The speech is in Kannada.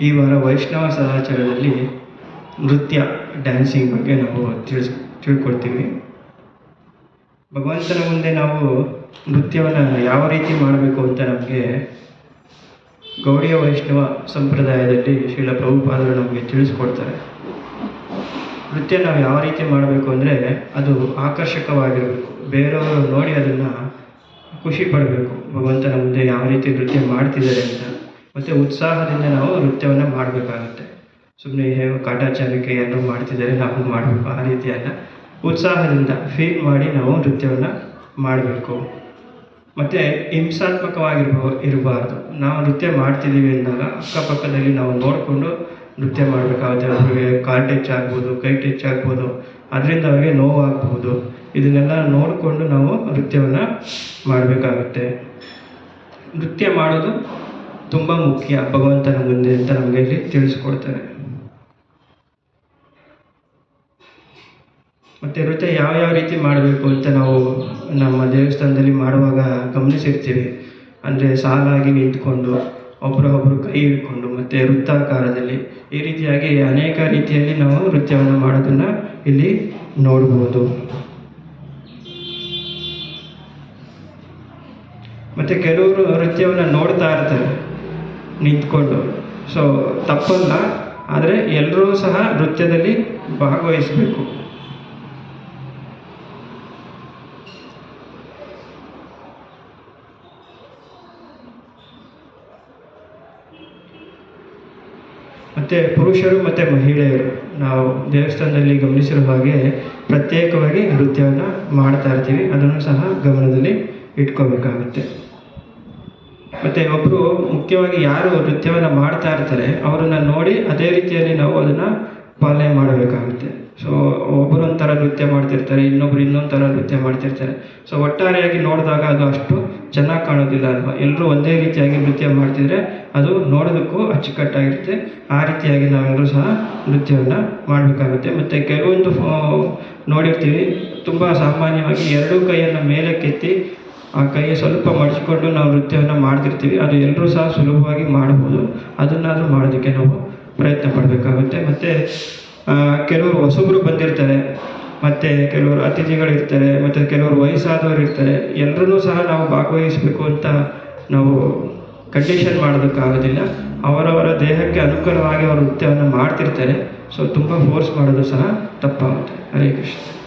ಈ ವಾರ ವೈಷ್ಣವ ಸದಾಚಾರದಲ್ಲಿ ನೃತ್ಯ ಡ್ಯಾನ್ಸಿಂಗ್ ಬಗ್ಗೆ ನಾವು ತಿಳಿಸ್ ತಿಳ್ಕೊಡ್ತೀವಿ ಭಗವಂತನ ಮುಂದೆ ನಾವು ನೃತ್ಯವನ್ನು ಯಾವ ರೀತಿ ಮಾಡಬೇಕು ಅಂತ ನಮಗೆ ಗೌಡಿಯ ವೈಷ್ಣವ ಸಂಪ್ರದಾಯದಲ್ಲಿ ಶ್ರೀಲ ಪ್ರಭುಪಾದರು ನಮಗೆ ತಿಳಿಸ್ಕೊಡ್ತಾರೆ. ನೃತ್ಯ ನಾವು ಯಾವ ರೀತಿ ಮಾಡಬೇಕು ಅಂದರೆ ಅದು ಆಕರ್ಷಕವಾಗಿರಬೇಕು. ಬೇರೆಯವರು ನೋಡಿ ಅದನ್ನು ಖುಷಿ ಪಡಬೇಕು. ಭಗವಂತನ ಮುಂದೆ ಯಾವ ರೀತಿ ನೃತ್ಯ ಮಾಡ್ತಿದ್ದಾರೆ ಅಂತ. ಮತ್ತು ಉತ್ಸಾಹದಿಂದ ನಾವು ನೃತ್ಯವನ್ನು ಮಾಡಬೇಕಾಗುತ್ತೆ. ಸುಮ್ಮನೆ ಹೇಗೋ ಕಾಟಾಚಾರಕ್ಕೆ ಎಲ್ಲರೂ ಮಾಡ್ತಿದ್ದಾರೆ, ನಾವು ಮಾಡಬೇಕು. ಆ ರೀತಿ ಅಲ್ಲ ಉತ್ಸಾಹದಿಂದ ಫೀಲ್ ಮಾಡಿ ನಾವು ನೃತ್ಯವನ್ನು ಮಾಡಬೇಕು. ಮತ್ತು ಹಿಂಸಾತ್ಮಕವಾಗಿರ್ಬೋ ಇರಬಾರ್ದು. ನಾವು ನೃತ್ಯ ಮಾಡ್ತಿದ್ದೀವಿ ಅಂದಾಗ ಅಕ್ಕಪಕ್ಕದಲ್ಲಿ ನಾವು ನೋಡಿಕೊಂಡು ನೃತ್ಯ ಮಾಡಬೇಕಾಗುತ್ತೆ. ಅವ್ರಿಗೆ ಕಾಲು ಟಚ್ ಆಗ್ಬೋದು, ಕೈ ಟಚ್ ಆಗ್ಬೋದು, ಅದರಿಂದ ಅವ್ರಿಗೆ ನೋವಾಗಬಹುದು ಇದನ್ನೆಲ್ಲ ನೋಡಿಕೊಂಡು ನಾವು ನೃತ್ಯವನ್ನು ಮಾಡಬೇಕಾಗುತ್ತೆ. ನೃತ್ಯ ಮಾಡೋದು ತುಂಬ ಮುಖ್ಯ. ಭಗವಂತನ ಮುಂದೆ ಅಂತ ನಮಗೆ ಇಲ್ಲಿ ತಿಳಿಸ್ಕೊಡ್ತಾರೆ ಮತ್ತು ನೃತ್ಯ ಯಾವ ಯಾವ ರೀತಿ ಮಾಡಬೇಕು ಅಂತ ನಾವು ನಮ್ಮ ದೇವಸ್ಥಾನದಲ್ಲಿ ಮಾಡುವಾಗ ಗಮನಿಸಿರ್ತೀವಿ. ಅಂದರೆ ಸಾಲಾಗಿ ನಿಂತ್ಕೊಂಡು ಒಬ್ಬರೊಬ್ಬರು ಕೈ ಹಿಡ್ಕೊಂಡು, ಮತ್ತು ವೃತ್ತಾಕಾರದಲ್ಲಿ ಈ ರೀತಿಯಾಗಿ ಅನೇಕ ರೀತಿಯಲ್ಲಿ ನಾವು ನೃತ್ಯವನ್ನು ಮಾಡೋದನ್ನು ಇಲ್ಲಿ ನೋಡ್ಬೋದು. ಮತ್ತು ಕೆಲವರು ನೃತ್ಯವನ್ನು ನೋಡ್ತಾ ಇರ್ತಾರೆ. ನಿಂತ್ಕೊಂಡು. ಸೊ ತಪ್ಪಲ್ಲ, ಆದರೆ ಎಲ್ಲರೂ ಸಹ ನೃತ್ಯದಲ್ಲಿ ಭಾಗವಹಿಸಬೇಕು. ಮತ್ತು ಪುರುಷರು ಮತ್ತು ಮಹಿಳೆಯರು, ನಾವು ದೇವಸ್ಥಾನದಲ್ಲಿ ಗಮನಿಸಿರುವ ಹಾಗೆ ಪ್ರತ್ಯೇಕವಾಗಿ ನೃತ್ಯವನ್ನು ಮಾಡ್ತಾ ಇರ್ತೀವಿ. ಅದನ್ನು ಸಹ ಗಮನದಲ್ಲಿ ಇಟ್ಕೋಬೇಕಾಗುತ್ತೆ. ಮತ್ತು ಒಬ್ಬರು ಮುಖ್ಯವಾಗಿ ಯಾರು ನೃತ್ಯವನ್ನು ಮಾಡ್ತಾ ಇರ್ತಾರೆ, ಅವರನ್ನು ನೋಡಿ ಅದೇ ರೀತಿಯಲ್ಲಿ ನಾವು ಅದನ್ನು ಪಾಲನೆ ಮಾಡಬೇಕಾಗುತ್ತೆ. ಸೊ ಒಬ್ಬರು ಒಂಥರ ನೃತ್ಯ ಮಾಡ್ತಿರ್ತಾರೆ, ಇನ್ನೊಬ್ರು ಇನ್ನೊಂದು ಥರ ನೃತ್ಯ ಮಾಡ್ತಿರ್ತಾರೆ. ಸೊ ಒಟ್ಟಾರೆಯಾಗಿ ನೋಡಿದಾಗ ಅದು ಅಷ್ಟು ಚೆನ್ನಾಗಿ ಕಾಣೋದಿಲ್ಲ ಅಲ್ವಾ? ಎಲ್ಲರೂ ಒಂದೇ ರೀತಿಯಾಗಿ ನೃತ್ಯ ಮಾಡ್ತಿದ್ರೆ ಅದು ನೋಡೋದಕ್ಕೂ ಅಚ್ಚುಕಟ್ಟಾಗಿರುತ್ತೆ. ಆ ರೀತಿಯಾಗಿ ನಾವೆಲ್ಲರೂ ಸಹ ನೃತ್ಯವನ್ನು ಮಾಡಬೇಕಾಗುತ್ತೆ. ಮತ್ತು ಕೆಲವೊಂದು ನೋಡಿರ್ತೀವಿ, ತುಂಬ ಸಾಮಾನ್ಯವಾಗಿ ಎರಡೂ ಕೈಯನ್ನು ಮೇಲೆ ಕೆತ್ತಿ ಆ ಕೈಯ ಸ್ವಲ್ಪ ಮಡಚಿಕೊಂಡು ನಾವು ನೃತ್ಯವನ್ನು ಮಾಡ್ತಿರ್ತೀವಿ. ಅದು ಎಲ್ಲರೂ ಸಹ ಸುಲಭವಾಗಿ ಮಾಡ್ಬೋದು. ಅದನ್ನಾದರೂ ಮಾಡೋದಕ್ಕೆ ನಾವು ಪ್ರಯತ್ನ ಪಡಬೇಕಾಗುತ್ತೆ. ಮತ್ತು ಕೆಲವರು ಹೊಸಬರು ಬಂದಿರ್ತಾರೆ. ಮತ್ತು ಕೆಲವರು ಅತಿಥಿಗಳಿರ್ತಾರೆ. ಮತ್ತು ಕೆಲವರು ವಯಸ್ಸಾದವರು ಇರ್ತಾರೆ. ಎಲ್ಲರನ್ನೂ ಸಹ ನಾವು ಭಾಗವಹಿಸಬೇಕು ಅಂತ ನಾವು ಕಂಡೀಷನ್ ಮಾಡೋದಕ್ಕಾಗೋದಿಲ್ಲ. ಅವರವರ ದೇಹಕ್ಕೆ ಅನುಕೂಲವಾಗಿ ಅವರು ನೃತ್ಯವನ್ನು ಮಾಡ್ತಿರ್ತಾರೆ. ಸೊ ತುಂಬ ಫೋರ್ಸ್ ಮಾಡೋದು ಸಹ ತಪ್ಪಾಗುತ್ತೆ. ಹರೇ ಕೃಷ್ಣ.